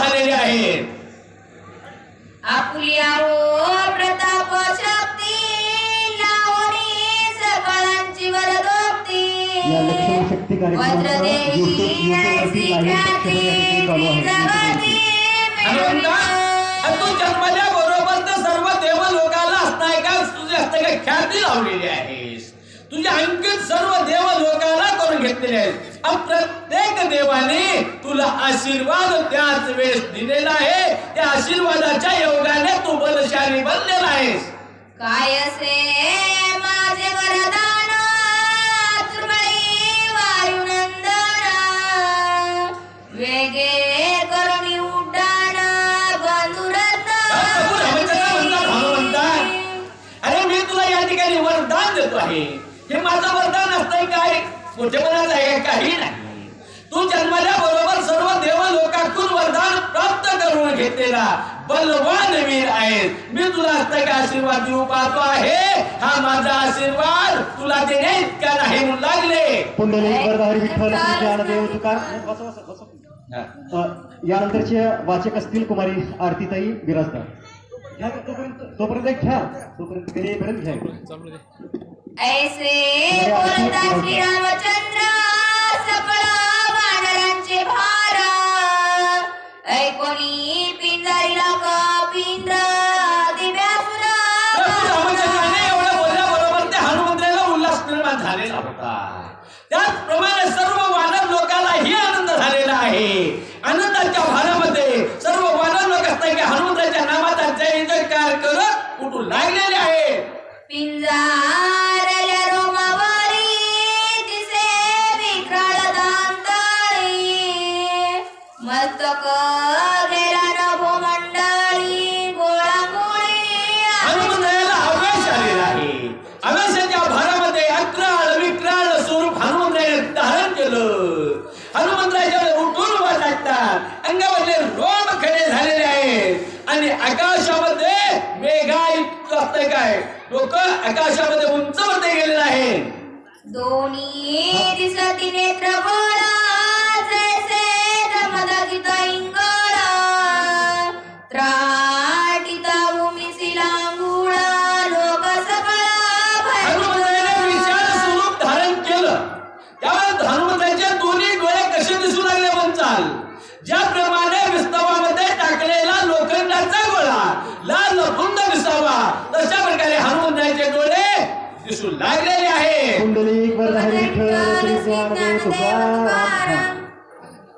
झालेले आहेत. आपुलिया हो प्रताप शक्ती लावणी सकळांची वरदोक्ती. तू जन्मल्या बरोबर तर सर्व देव लोकाला असताय का? तुझे असताय का ख्याती लावलेली आहेस. तुझ्या अंकित सर्व देव लोकाला करून घेतलेले आहेत. आणि प्रत्येक देवाने तुला आशीर्वाद त्याच वेळेस दिलेला आहे. त्या आशीर्वादाच्या योगाने तू बलशाली बनलेला आहेस. काय असे माझे वरदान वायुनंदन वेगे करुणी उड्डाण. बंधुरत्न अरे मी तुला या ठिकाणी वरदान देतो आहे. हे माझं वरदान असतंय काय? मोठेपणाचं आहे काही नाही. तू जन्मल्या बरोबर सर्व देव लोकांतून वरदान प्राप्त करून घेतलेला बलवान वीर आहे मी तुला असतंय का आशीर्वाद देऊ पाहतो आहे. हा माझा आशीर्वाद तुला देणे इतका नाही म्हणू लागले. पुंडलिक वरदाहरी विठ्ठल ज्ञानदेव तुकार बसा, बसा, बसा. अ, यानंतरचे वाचक असतील कुमारी आरतीताई बिराजदार घ्या तोपर्यंत घ्या. तोपर्यंत घ्या. ऐसे बोलता श्री रामचंद्र सकळ वानरांचे भार. ऐकोनी पिंजारीला कपिंद्र मेघायुक्त काय? लोक आकाशामध्ये उंचावरती गेलेलं आहे दोन्ही दिसती नेत्र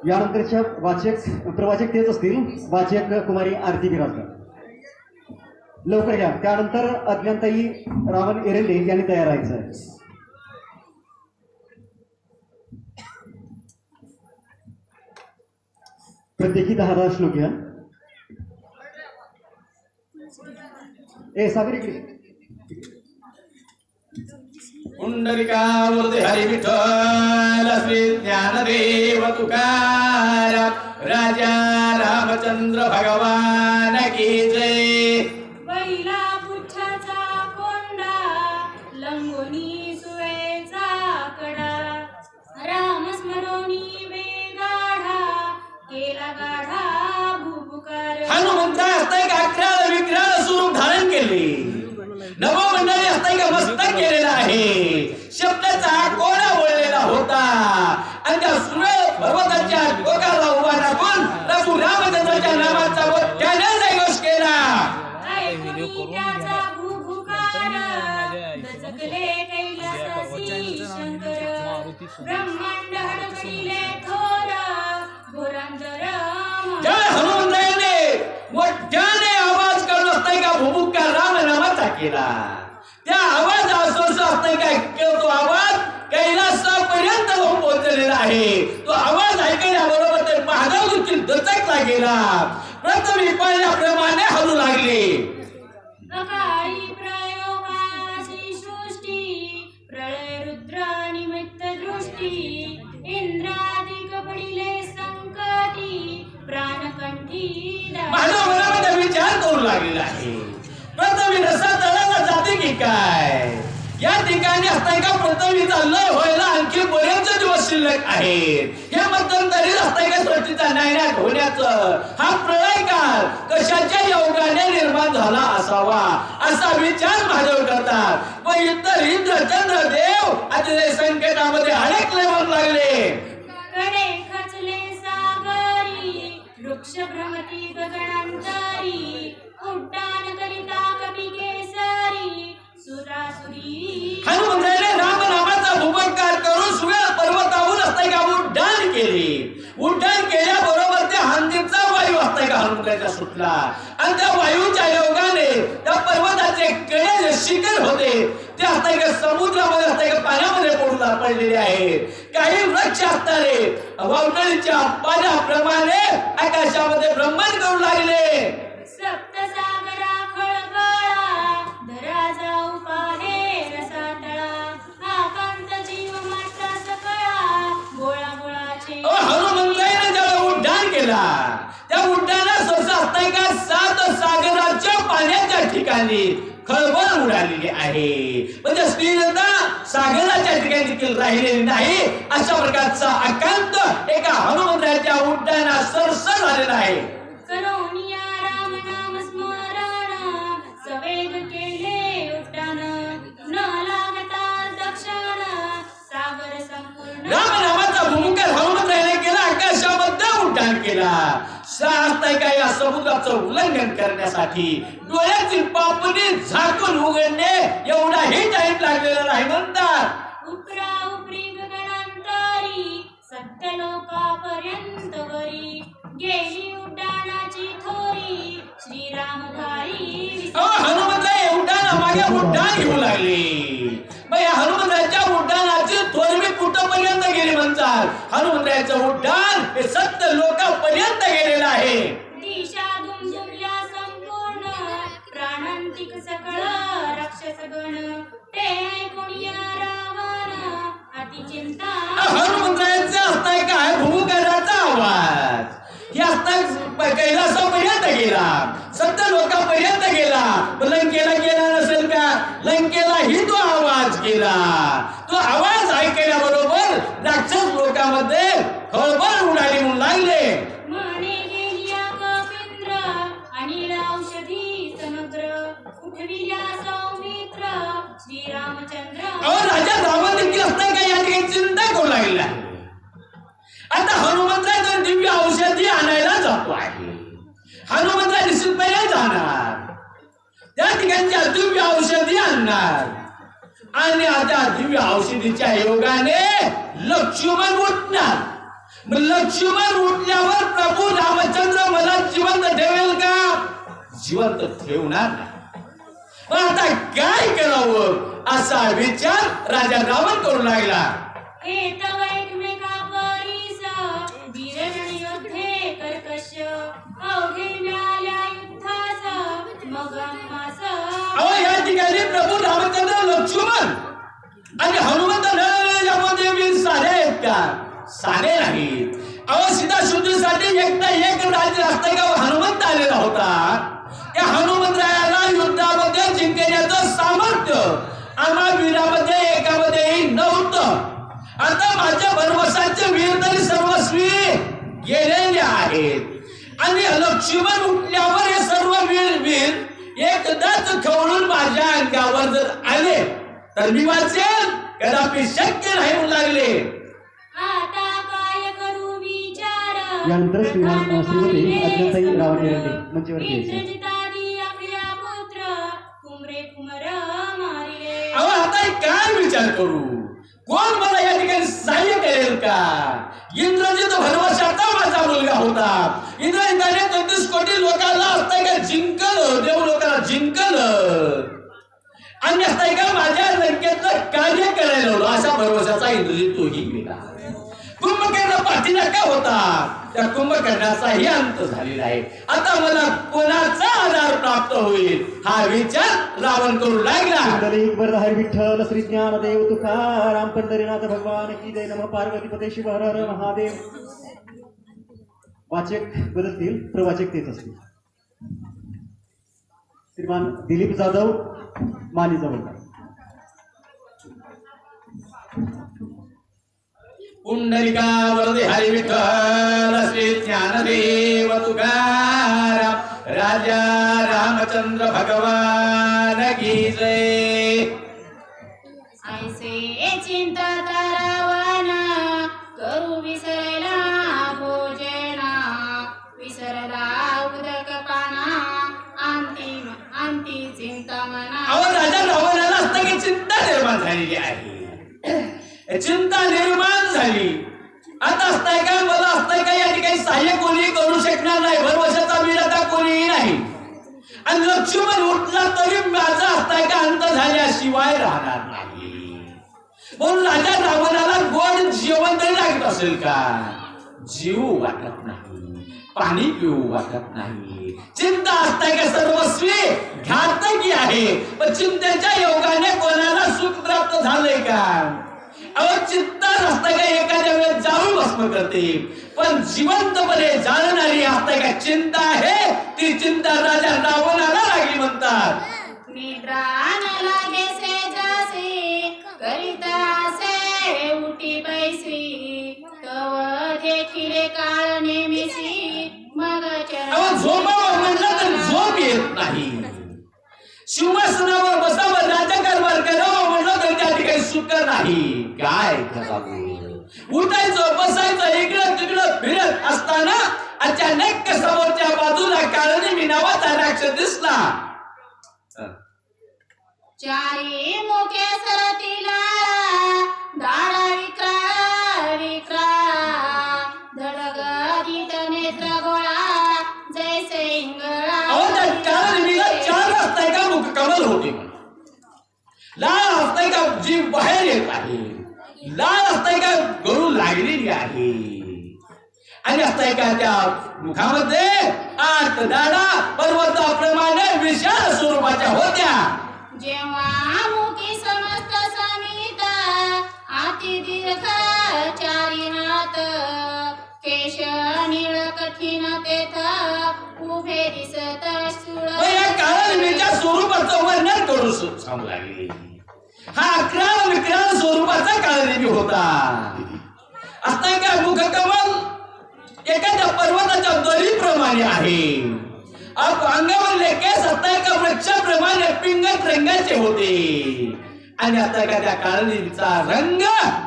यानंतरच्या वाचक प्रवाचक तेच असतील. वाचक कुमारी आरती बिराजदार लवकर घ्या. त्यानंतर अज्ञानताई रावण एरंडे यांनी तयार राहायचं आहे. प्रत्येकी दहा दहा श्लोक घ्या. ए सागर इकडे पुंडलिकावरती हरी विठ्ठल श्री ज्ञानदेव तुकार राजा रामचंद्र भगवान की जय शंकर ब्रह्मांड थोर घोरांतर त्या हनुमंताने मोठ्याने आवाज काढून असताय का भूमुक्का राम नामाचा केला त्या आवाज असं असताय का की तो आवाज कैलासापर्यंत पोहोचलेला आहे. तो आवाज ऐकण्याबरोबर ते महादेव दचकला गेला. प्रथम पाळल्याप्रमाणे हलू लागले. काय? या ठिकाणी असताय का प्रथम चाललंय व्हायला आणखी बरेच दिवस शिल्लक आहेत. हे मध्यंतरी असताय का सृष्टीचा नायनाट होण्याचं हा प्रलय काल कशाच्या योगाने निर्माण झाला असावा असा विचार महादेव करतात. व इतर इंद्र चंद्र देव अतिशय संकेतामध्ये अडकले म्हणू लागले. खचले सागरी वृक्ष भ्रमती गगनांतरी उड्डाण केल्याबरोबर त्या हंदीचा वायू असताय का हनुमंताचा सुटला. आणि त्या वायूच्या योगाने त्या पर्वताचे कडे जे शिखर होते. ते असताय का समुद्रामध्ये असताय का पाण्यामध्ये पडून पडलेले आहेत काही वृक्ष असणारे वावटळीच्या पाण्याप्रमाणे आकाशामध्ये ब्रह्मांड करू लागले. केला त्या उड्डाणात सहसा असताय का? सात सागराच्या पाण्याच्या ठिकाणी खळबळ उडालेली आहे. म्हणजे श्रीलंका सागराच्या ठिकाणी देखील राहिलेली नाही. अशा प्रकारचा आकांत एका हनुमंताच्या उड्डाणात सरसर झालेला आहे. राम नाम उड्डाण केला. शास्त्राय का या समुद्राचं उल्लंघन करण्यासाठी. डोळ्याची पापणी झाकून उघडणे एवढाही टाइम लागलेला नाही म्हणतात. उपरा उपरी गगनांतरी सत्य लोकापर्यंत वरी. गेली उड्डाणाची थोरी श्रीराम घाई अहो, हनुमंत उड्डाण मागे उड्डाण घेऊ लागले. मग या हनुमंताच्या उड्डाणाची थोरवी कुठपर्यंत गेली म्हणतात? हनुमंताचं उड्डाण हे सत्य लोकांपर्यंत गेलेलं आहे. दिशा दुमदुमल्या संपूर्ण प्राणांतिक सकळ राक्षस गण ते ऐकून या रावण अतिचिंता. हनुमंतांचा असताय काय? भूमुखराचा आवाज. हे असताय कैलासापर्यंत गेला. सत्य लोकांपर्यंत गेला. लंकेला गेला नसेल का? लंकेलाही तो आवाज गेला आणि आता दिव्य औषधीच्या योगाने लक्ष्मण उठणार. मग लक्ष्मण उठल्यावर प्रभू रामचंद्र मला जिवंत ठेवेल का? जिवंत ठेवणार आता काय करावं? असा विचार राजा रावण करू लागला. एकमेका ठिकाणी प्रभू रामचंद्र लक्ष्मण. आणि हनुमंत यामध्ये सारे आहेत का सारे नाहीत. अहो सीता शुद्धीसाठी एकटा एक राज्य असतं का? हनुमंत आलेला होता. त्या हनुमंतरायाला युद्धामध्ये जिंकण्याचं सामर्थ्य आम्हा वीरामध्ये एकामध्येही नव्हतं. आता माझ्या भरवसाचे वीर तरी सर्वस्वी गेलेले आहेत. आणि लक्ष्मण उठल्यावर हे सर्व वीर वीर एकदाच खवळून माझ्या अंगावर जर आले तर मी वाचेल कदापि शक्य नाही म्हणू लागले. आता काय करू विचार? यानंतर श्रीमान अ, श्रीमती अज्ञाताई रावण निरंडे मंचावरती यायचे. इंद्रजितादी आपल्या पुत्र कुमरे कुमर मारिले. अहो आता काय विचार करू? कोण मला या ठिकाणी सहाय्य करेल का? इंद्रजित भरवशाचा माझा मुलगा होता. इंद्रजिताने तेहतीस कोटी लोकांना जिंकलं देव लोकांना जिंकलं. आणि असताय का माझ्या लंकेतलं कार्य करायला लावलं. अशा भरवशाचा इंद्रजित तोही गेला. कुंभकर्ण पाठीनाका होता. त्या कुंभकर्णाचाही अंत झालेला आहे. आता मला कोणाचा आधार प्राप्त होईल? हा विचार रावण करू लागला. कुंडलिक विठ्ठल श्री ज्ञानदेव तुकाराम पंढरीनाथ भगवान की जय नम. पार्वतीपते शिव हर हर महादेव. वाचक बदलतील प्रवाचक तेच असतील. श्रीमान दिलीप जाधव माने जवळकर पुंडलिका वरदे हरी विठ्ठल श्री ज्ञानदेव तुकाराम राजा रामचंद्र भगवान की जय. ऐसे चिंता निर्माण झालेली आहे. चिंता निर्माण झाली. आता असताय का मला असताय का या ठिकाणी सहाय्य कोणी करू शकणार नाही. भरवशाचा वीर आता कोणीही नाही. आणि लक्ष्मण उठला तरी माझा असताय का अंत झाल्याशिवाय राहणार नाही. म्हणून राजा रावणाला गोड जेवण तरी लागत असेल का? जीव वाटत नाही. पाणी पिऊ वाटत नाही. चिंता असताय का सर्वस्वी? घातकी आहे. पण चिंतेच्या झालंय का अहो चिंता असताय का एखाद्या वेळेस जाऊन भस्म करते पण जिवंतपणे जाणणारी असताय का चिंता आहे. ती चिंता राजा रावणाला लागली म्हणतात. निद्रा न लागे से जासे करिता से उठी बैसी. तव देखील काळ नेमिसी मग अहो झोपावं म्हटलं तर झोप येत नाही. बसावं राजकारभार करावं सुख नाही. काय उठायचं बसायचं इकडं तिकडं फिरत असताना अचानक समोरच्या बाजूला काळणी मी नावाचा राक्षस दिसला चारी सरतीला दाडा नेत्र गोळा चार वाजताय का मुख कमल होते. लाल असताय का जीव बाहेर येत आहे. लाल असताय का गळू लागलेली आहे. आणि असताय का त्या मुखामध्ये आठ दाडा पर्वताप्रमाणे विशाल स्वरूपाच्या होत्या. जेव्हा मुखी समस्त समिता आती दीर्घ चारी हात केश निळ कठीण तेथा उभे दिसत स्वरूपाचं वर्णन करू सांगू लागले. हा अकरा विक्रम स्वरूपाचा काळनिमी होता. असता का मुख कमल एखाद्या पर्वताच्या दरीप्रमाणे आहे. अप- अंगावरले केस एका का वृक्षाप्रमाणे पिंगत रंगाचे होते. आणि आता का त्या काळनीचा रंग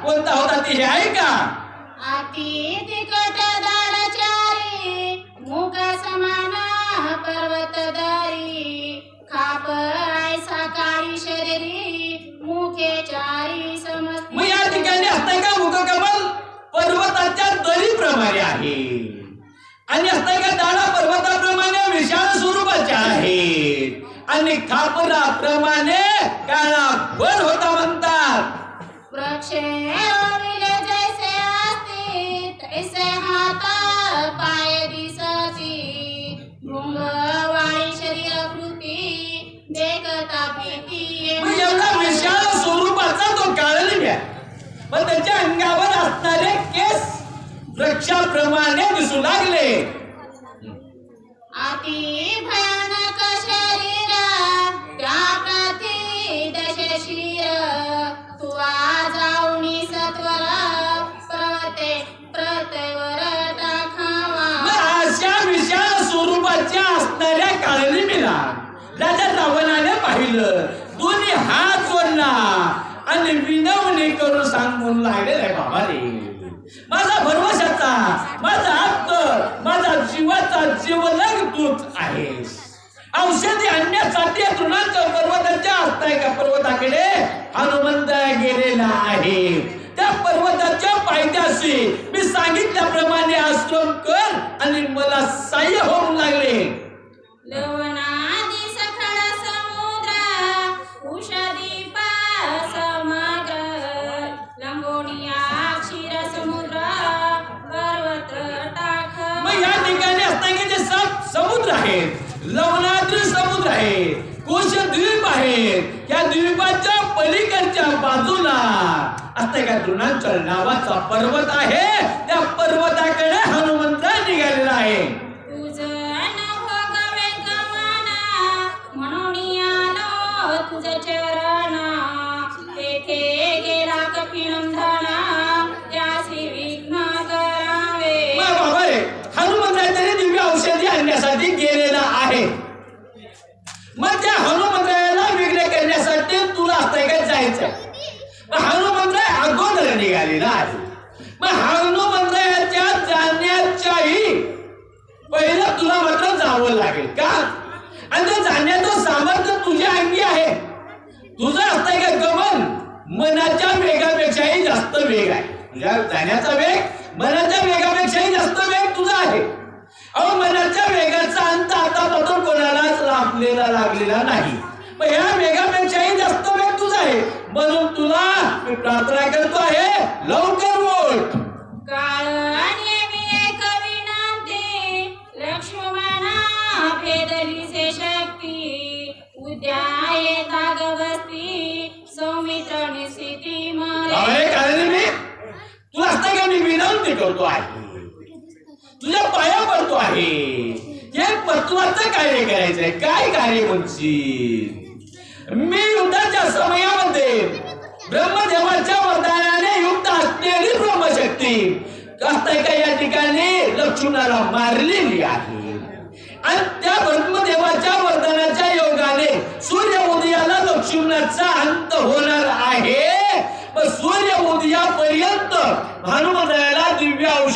कोणता होता ते हे आहे का अति शरीरी चारी आहे. आणि आता का दाडा पर्वताप्रमाणे विशाल स्वरूपाचे आहेत. आणि खापराप्रमाणे काळा वर वृक्षाप्रमाणे दिसू लागले. अति भयानक शरीर त्या प्रती दश शिर. तुवा जाऊनी सत्वर प्रते प्रतवर टाकावा अशा विशाल स्वरूपाच्या असणाऱ्या काळनिमीला राजा रावणाने पाहिलं दोन्ही हात जोडला. आणि विनवणी करून सांगून लागलेला आहे बाबा रे माझा भरवशाचा माझा हक्क माझा जीवाचा जीवलग तूच आहेस. औषधी आणण्यासाठी या तृणांच्या पर्वताच्या असताय का पर्वताकडे हनुमंत गेलेला आहे. त्या पर्वताच्या पायथ्याशी मी सांगितल्याप्रमाणे आश्रम कर आणि मला साह्य होऊ लागले. द्वीपाच्या पलीकडच्या बाजूला. आता का द्रोणांचल नावाचा पर्वत आहे. त्या पर्वताकडे हनुमंत निघालेला आहे. आलेला आहे. मग हनुमंतयाच्या जाण्याच्याही पहिलं तुला मात्र जावं लागेल का? आणि त्या जाण्याचं सामर्थ्य तुझ्या अंगी आहे. तुझं असतंय का गमन? मनाच्या वेगापेक्षाही जास्त वेग आहे. म्हणजे जाण्याचा वेग मनाच्या वेगापेक्षाही जास्त वेग तुझा आहे. अहो मनाच्या वेगाचा अंत आतापासून कोणालाच लाभलेला लागलेला नाही. मग ह्या वेगापेक्षाही जास्त वेग आहे म्हणून तुला मी प्रार्थना करतो आहे लवकर बोल. लक्ष्मणा शक्ती. उद्या येता गवस्ती सौमित्रणी स्थिती मरे. त्यामुळे कारण मी तुला असता का मी विनंती करतो आहे. तुझ्या पाया पडतो आहे. हे महत्वाचं कार्य करायचंय. काय कार्य म्हणशील? मी युद्धाच्या समयामध्ये ब्रह्मदेवाच्या वरदानाने युक्त असलेली ब्रह्मशक्ती. असताय का या ठिकाणी लक्ष्मणाला मारलेली आहे. आणि त्या ब्रह्मदेवाच्या वरदानाच्या योगाने सूर्य उदयाला लक्ष्मणाचा अंत होणार आहे. सूर्य उदयापर्यंत भानुमंडळाला दिव्य औषध